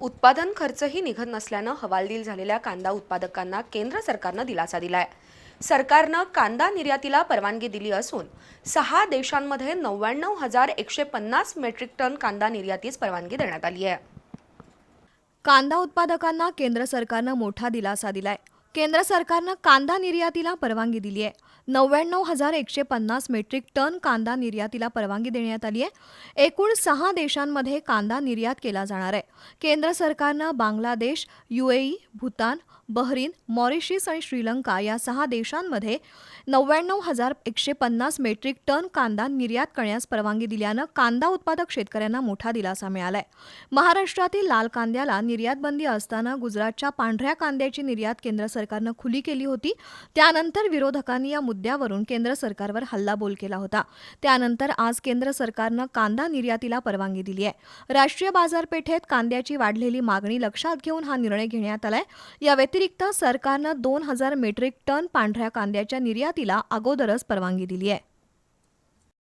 उत्पादन खर्चही निघत नसल्यानं हवालदिल झालेल्या कांदा उत्पादकांना केंद्र सरकारनं दिलासा दिलाय. सरकारनं कांदा निर्यातीला परवानगी दिली असून सहा देशांमध्ये नव्याण्णव हजार एकशे पन्नास मेट्रिक टन कांदा निर्यातीस परवानगी देण्यात आली आहे. कांदा उत्पादकांना केंद्र सरकारनं मोठा दिलासा दिलाय. केंद्र सरकारनं कांदा निर्यातीला परवानगी दिली आहे. नव्याण्णव हजार एकशे पन्नास मेट्रिक टन कांदा निर्यातीला परवानगी देण्यात आली आहे. एकूण सहा देशांमध्ये कांदा निर्यात केला जाणार आहे. केंद्र सरकारनं Bangladesh UAE Bhutan Bahrain Mauritius आणि श्रीलंका या सहा देशांमध्ये नव्याण्णव हजार एकशे पन्नास मेट्रिक टन कांदा निर्यात करण्यास परवानगी दिल्यानं कांदा उत्पादक शेतकऱ्यांना मोठा दिलासा मिळालाय. महाराष्ट्रातील लाल कांद्याला निर्यात बंदी असताना गुजरातच्या पांढऱ्या कांद्याची निर्यात केंद्र सरकारनं खुली केली होती. त्यानंतर विरोधकांनी या मुद्द्यावरून केंद्र सरकारवर हल्लाबोल केला होता. त्यानंतर आज केंद्र सरकारनं कांदा निर्यातीला परवानगी दिली आहे. राष्ट्रीय बाजारपेठेत कांद्याची वाढलेली मागणी लक्षात घेऊन हा निर्णय घेण्यात आलाय. या व्यतिरिक्त सरकारनं दोन हजार मेट्रिक टन पांढऱ्या कांद्याच्या निर्यातीला अगोदरच परवानगी दिली आहे.